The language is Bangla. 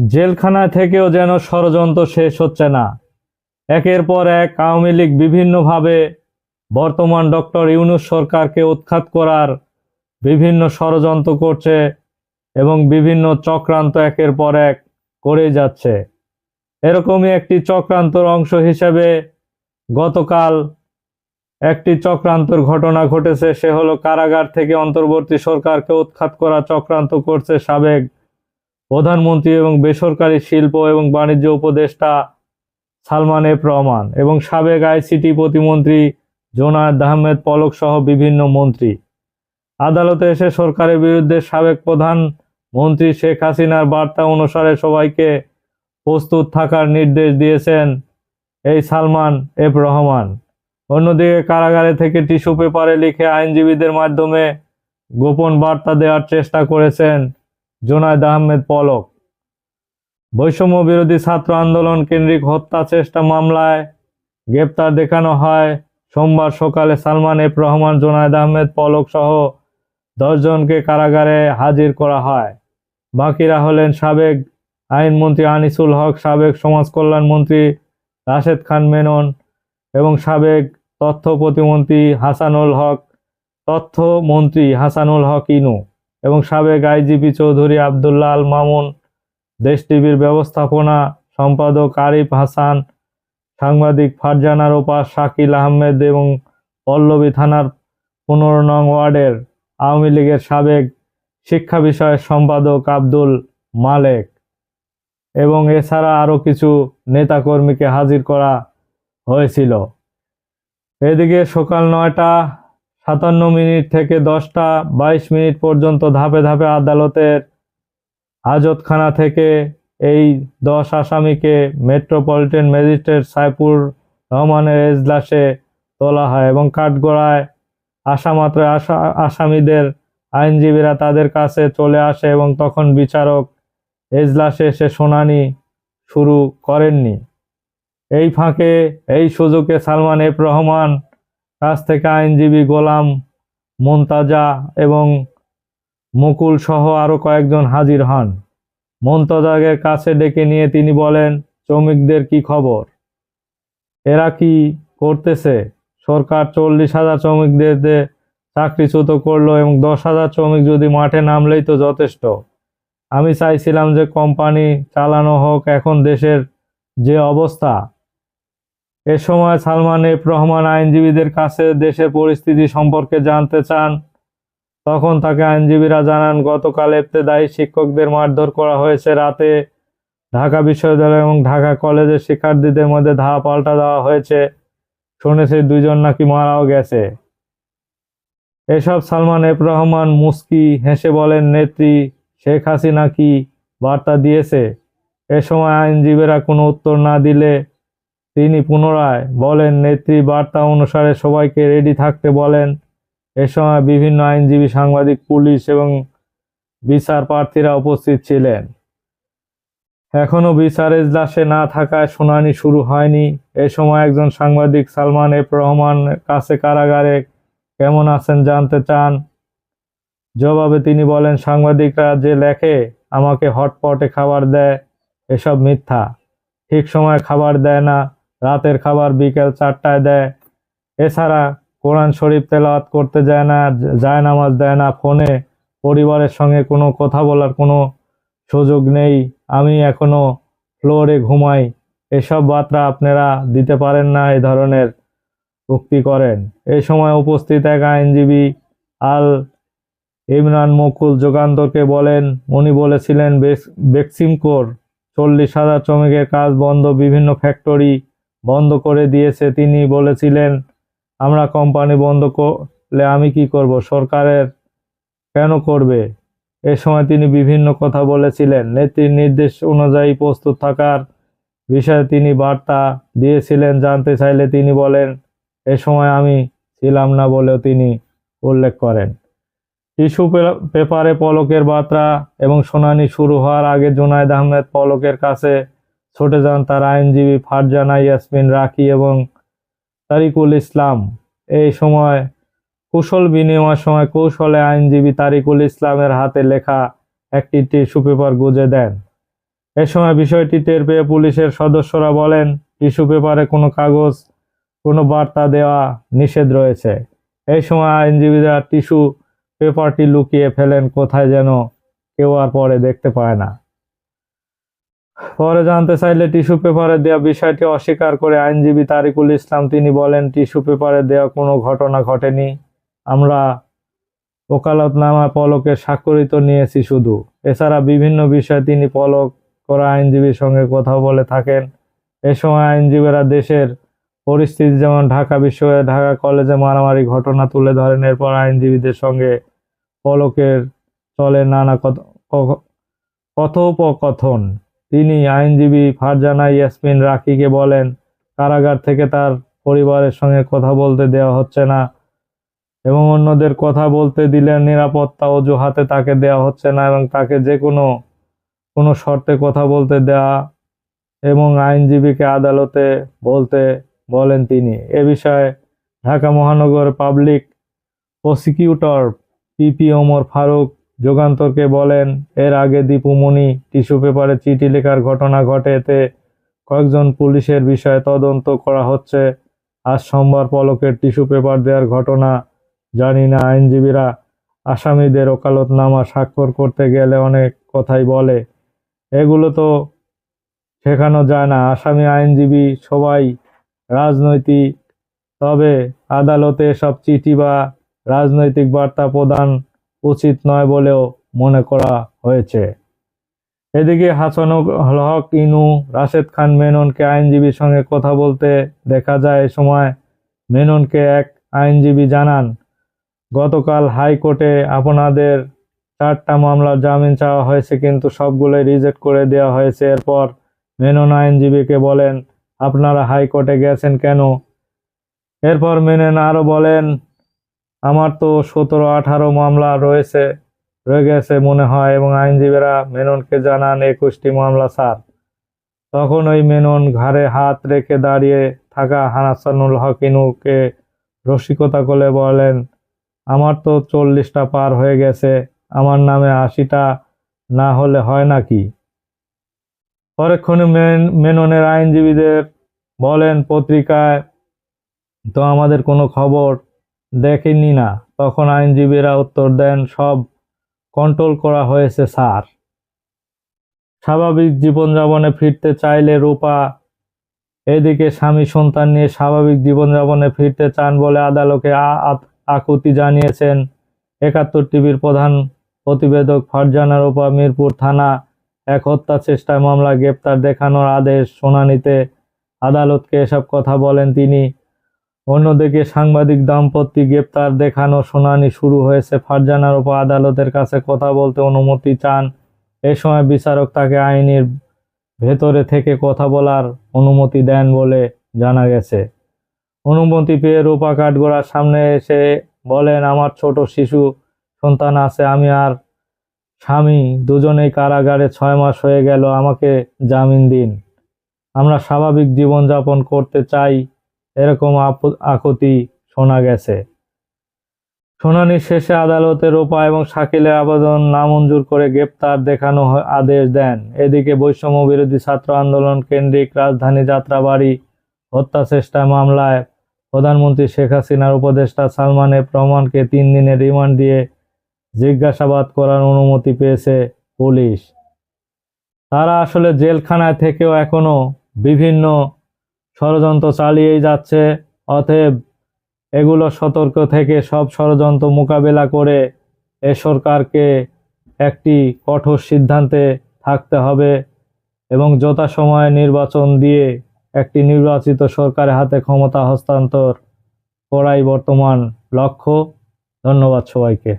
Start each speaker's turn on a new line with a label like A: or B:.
A: জেলখানা থেকেও যেন ষড়যন্ত্র শেষ হচ্ছে না। একের পর এক আওয়ামী লীগ বিভিন্নভাবে বর্তমান ডক্টর ইউনুস সরকারকে উৎখাত করার বিভিন্ন ষড়যন্ত্র করছে এবং বিভিন্ন চক্রান্ত একের পর এক করে যাচ্ছে। এরকমই একটি চক্রান্তর অংশ হিসেবে গতকাল একটি চক্রান্তর ঘটনা ঘটেছে। সে হলো কারাগার থেকে অন্তর্বর্তী সরকারকে উৎখাত করা চক্রান্ত করছে সাবেক প্রধানমন্ত্রী এবং বেসরকারি শিল্প এবং বাণিজ্য উপদেষ্টা সালমান এফ রহমান এবং সাবেক আইসিটি প্রতিমন্ত্রী জোনায়েদ আহমেদ পলক সহ বিভিন্ন মন্ত্রী। আদালতে এসে সরকারের বিরুদ্ধে সাবেক প্রধান মন্ত্রী শেখ হাসিনার বার্তা অনুসারে সবাইকে প্রস্তুত থাকার নির্দেশ দিয়েছেন এই সালমান এফ রহমান। অন্যদিকে কারাগারে থেকে টিস্যু পেপারে লিখে আইনজীবীদের মাধ্যমে গোপন বার্তা দেওয়ার চেষ্টা করেছেন জোনায়েদ আহমেদ পলক। বৈষম্য বিরোধী ছাত্র আন্দোলন কেন্দ্রিক হত্যা চেষ্টা মামলায় গ্রেপ্তার দেখানো হয়। সোমবার সকালে সালমান এফ রহমান, জোনায়েদ আহমেদ পলক সহ দশজনকে কারাগারে হাজির করা হয়। বাকিরা হলেন সাবেক আইনমন্ত্রী আনিসুল হক, সাবেক সমাজ কল্যাণ মন্ত্রী রাশেদ খান মেনন এবং সাবেক তথ্য প্রতিমন্ত্রী হাসানুল হক, তথ্য মন্ত্রী হাসানুল হক ইনু। এবং সাবেক আইজিপি চৌধুরী আবদুল্লাহ আল মামুন, দেশ টিভির ব্যবস্থাপনা সম্পাদক আরিফ হাসান, সাংবাদিক ফারজানার ওপাস শাকিল আহমেদ এবং পল্লবী থানার পনেরো নং ওয়ার্ডের আওয়ামী লীগের সাবেক শিক্ষা বিষয়ের সম্পাদক আব্দুল মালেক। এবং এছাড়া আরও কিছু নেতাকর্মীকে হাজির করা হয়েছিল। এদিকে সকাল নয়টা সাতান্ন মিনিট থেকে দশটা বাইশ মিনিট পর্যন্ত ধাপে ধাপে আদালতের হাজতখানা থেকে এই দশ আসামিকে মেট্রোপলিটন ম্যাজিস্ট্রেট সাইফুর রহমানের এজলাসে তোলা হয় এবং কাঠগড়ায় আসা মাত্র আসা, আসামিদের আইনজীবীরা তাদের কাছে চলে আসে এবং তখন বিচারক এজলাসে এসে শুনানি শুরু করেননি। এই ফাঁকে এই সুযোগে সালমান এফ রহমান কাছ থেকে আইনজীবী গোলাম মোন্তাজা এবং মুকুল সহ আরও কয়েকজন হাজির হন। মোন্তাজাকে কাছে ডেকে নিয়ে তিনি বলেন, শ্রমিকদের কি খবর? এরা কি করতেছে? সরকার চল্লিশ হাজার শ্রমিকদের চাকরিচ্যুত করল এবং দশ হাজার শ্রমিক যদি মাঠে নামলেই তো যথেষ্ট। আমি চাইছিলাম যে কোম্পানি চালানো হোক, এখন দেশের যে অবস্থা এ সময় সালমান এফ রহমান আইনজীবীদের কাছে দেশের পরিস্থিতি সম্পর্কে জানতে চান। তখন তাকে আইনজীবীরা জানান, গতকাল ইবতেদায়ী শিক্ষকদের মারধর করা হয়েছে। রাতে ঢাকা বিশ্ববিদ্যালয় এবং ঢাকা কলেজের শিক্ষার্থীদের মধ্যে ধাওয়া পাল্টা দেওয়া হয়েছে। শুনেছি দুইজন নাকি মারাও গেছে। এসব সালমান এফ রহমান মুস্কি হেসে বলেন, নেত্রী শেখ হাসিনা কি বার্তা দিয়েছে? এ সময় আইনজীবীরা কোনো উত্তর না দিলে তিনি পুনরায় বলেন, নেত্রী বার্তা অনুসারে সবাইকে রেডি থাকতে বলেন। এ সময় বিভিন্ন আইনজীবী, সাংবাদিক, পুলিশ এবং বিচার প্রার্থীরা উপস্থিত ছিলেন। এখনও বিচার এজলাসে না থাকায় শুনানি শুরু হয়নি। এ সময় একজন সাংবাদিক, সালমান এফ রহমান, কাছে কারাগারে কেমন আছেন জানতে চান? জবাবে তিনি বলেন, সাংবাদিকরা যে লেখে, আমাকে হটপটে খাবার দেয়, এসব মিথ্যা। ঠিক সময় খাবার দেয় না। রাতের খাবার বিকেল চারটায় দেয়। এছাড়া কোরআন শরীফ তেলাওয়াত করতে যায় না, যায় নামাজ দেয় না, ফোনে পরিবারের সঙ্গে কোনো কথা বলার কোনো সুযোগ নেই। আমি এখনও ফ্লোরে ঘুমাই। এসব বার্তা আপনারা দিতে পারেন না এই ধরনের উক্তি করেন। এই সময় উপস্থিত এক আইনজীবী আল ইমরান মুকুল যোগান্তরকে বলেন, উনি বলেছিলেন, বেক্স- বেক্সিমকোর চল্লিশ হাজার শ্রমিকের কাজ বন্ধ, বিভিন্ন ফ্যাক্টরি বন্ধ করে দিয়েছে। তিনি বলেছিলেন, আমরা কোম্পানি বন্ধ করলে আমি কি করব? সরকারের কেন করবে? এ সময় তিনি বিভিন্ন কথা বলেছিলেন। নেত্রীর নির্দেশ অনুযায়ী প্রস্তুত থাকার বিষয়ে তিনি বার্তা দিয়েছিলেন। জানতে চাইলে তিনি বলেন, এ সময় আমি ছিলাম না বলেও তিনি উল্লেখ করেন। টিস্যু পেপারে পলকের বার্তা এবং শুনানি শুরু হওয়ার আগে জুনায়েদ আহমেদ পলকের কাছে ছুটে যান তার আইনজীবী ফারজানা ইয়াসমিন রাখি এবং তারিকুল ইসলাম। এই সময় কুশল বিনিময়ের সময় কৌশলে আইনজীবী তারিকুল ইসলামের হাতে লেখা একটি টিস্যু পেপার গুঁজে দেন। এ সময় বিষয়টি টের পেয়ে পুলিশের সদস্যরা বলেন, টিস্যু পেপারে কোনো কাগজ, কোনো বার্তা দেওয়া নিষেধ রয়েছে। এই সময় আইনজীবীরা টিস্যু পেপারটি লুকিয়ে ফেলেন, কোথায় যেন কেউ আর পরে দেখতে পায় না। পরে জানতে চাইলে টিস্যু পেপারে দেওয়া বিষয়টি অস্বীকার করে আইনজীবী তারিকুল ইসলাম তিনি বলেন, টিস্যু পেপারে দেওয়া কোনো ঘটনা ঘটেনি। আমরা ওকালতনামা পলকের স্বাক্ষরিত নিয়েছি শুধু। এছাড়া বিভিন্ন বিষয়ে তিনি পলক করা আইনজীবীর সঙ্গে কথা বলে থাকেন। এ সময় আইনজীবীরা দেশের পরিস্থিতি যেমন ঢাকা বিশ্ববিদ্যালয়, ঢাকা কলেজে মারামারি ঘটনা তুলে ধরেন, এরপর আইনজীবীদের সঙ্গে পলকের চলে নানা কথ- কথোপকথন। তিনি আইনজীবী ফারজানা ইয়াসমিন রাকিকে বলেন, কারাগার থেকে তার পরিবারের সঙ্গে কথা বলতে দেওয়া হচ্ছে না এবং অন্যদের কথা বলতে দিলে নিরাপত্তা অজুহাতে তাকে দেওয়া হচ্ছে না এবং তাকে যে কোনো কোনো শর্তে কথা বলতে দেওয়া এবং আইনজীবীকে আদালতে বলতে বলেন তিনি। এ বিষয়ে ঢাকা মহানগর public prosecutor PP Omar Faruk যুগান্তরকে বলেন, এর আগে দীপুমণি টিস্যু পেপারে চিঠি লেখার ঘটনা ঘটে এতে কয়েকজন পুলিশের বিষয়ে তদন্ত করা হচ্ছে। আজ সোমবার পলকের টিস্যু পেপার দেওয়ার ঘটনা জানি না আইনজীবীরা। আসামিদের ওকালতনামা স্বাক্ষর করতে গেলে অনেক কথাই বলে। এগুলো তো শেখানো যায় না। আসামি, আইনজীবী সবাই রাজনৈতিক, তবে আদালতে সব চিঠি বা রাজনৈতিক বার্তা প্রদান উচিত নয় বলেও মনে করা হয়েছে। এদিকে হাসানুল হক, ইনু, রাশেদ খান, মেননকে আইনজীবীর সঙ্গে কথা বলতে দেখা যায় এ সময় মেননকে এক আইনজীবী জানান, গতকাল হাইকোর্টে আপনাদের চারটা মামলার জামিন চাওয়া হয়েছে কিন্তু সবগুলোই রিজেক্ট করে দেওয়া হয়েছে। এরপর মেনন আইনজীবীকে বলেন, আপনারা হাইকোর্টে গেছেন কেন? এরপর মেনন আরও বলেন আমার তো সতেরো, আঠারো মামলা রয়েছে, রয়ে গেছে মনে হয়, এবং আইনজীবীরা মেননকে জানান একুশটি মামলা, স্যার। তখন ওই মেনন ঘাড়ে হাত রেখে দাঁড়িয়ে থাকা হাসানুল হকিনুকে রসিকতা করে বলেন, আমার তো চল্লিশটা পার হয়ে গেছে, আমার নামে আশিটা না হলে হয় নাকি পরক্ষণে মেন, মেননের আইনজীবীদের বলেন পত্রিকায়, তো আমাদের কোনো খবর দেখেনি না। তখন আইনজীবীরা উত্তর দেন, সব কন্ট্রোল করা হয়েছে, স্যার। স্বাভাবিক জীবনযাপনে ফিরতে চাইলে রূপা এদিকে স্বামী সন্তান নিয়ে স্বাভাবিক জীবনযাপনে ফিরতে চান বলে আদালতে আকুতি জানিয়েছেন একাত্তর টিভির প্রধান প্রতিবেদক ফারজানা রূপা মিরপুর থানা। এক হত্যা চেষ্টায় মামলা গ্রেপ্তার দেখানোর আদেশ শুনানিতে আদালতকে এসব কথা বলেন তিনি। অন্যদিকে সাংবাদিক দাম্পত্য গ্রেপ্তার দেখানো শুনানি শুরু হয়েছে। ফারজানার উপর আদালতের কাছে কথা বলতে অনুমতি চান। এ সময় বিচারক তাকে আইনের ভেতরে থেকে কথা বলার অনুমতি দেন বলে জানা গেছে। অনুমতি পেয়ে রূপা কাঠগোড়ার সামনে এসে বলেন, আমার ছোট শিশু সন্তান আছে, আমি আর স্বামী দুজনেই কারাগারে ছয় মাস হয়ে গেল, আমাকে জামিন দিন। আমরা স্বাভাবিক জীবনযাপন করতে চাই এরকম আকুতি শোনা গেছে। শুনানি শেষে আদালতে রোপা এবং শাকিলের আবেদন নামঞ্জুর করে গ্রেপ্তার দেখানো আদেশ দেন। এদিকে বৈষম্য বিরোধী ছাত্র আন্দোলন কেন্দ্রিক রাজধানী যাত্রাবাড়ি হত্যা চেষ্টা মামলায় প্রধানমন্ত্রী শেখ হাসিনার উপদেষ্টা সালমান এফ রহমানকে তিন দিনের রিমান্ড দিয়ে জিজ্ঞাসাবাদ করার অনুমতি পেয়েছে পুলিশ। তারা আসলে জেলখানায় থেকেও এখনও বিভিন্ন ষড়যন্ত্র চালিয়েই যাচ্ছে, অতএব এগুলো সতর্ক থেকে সব ষড়যন্ত্র মোকাবেলা করে এ সরকারকে একটি কঠোর সিদ্ধান্তে থাকতে হবে এবং যথাসময়ে নির্বাচন দিয়ে একটি নির্বাচিত সরকারের হাতে ক্ষমতা হস্তান্তর করাই বর্তমান লক্ষ্য। ধন্যবাদ সবাইকে।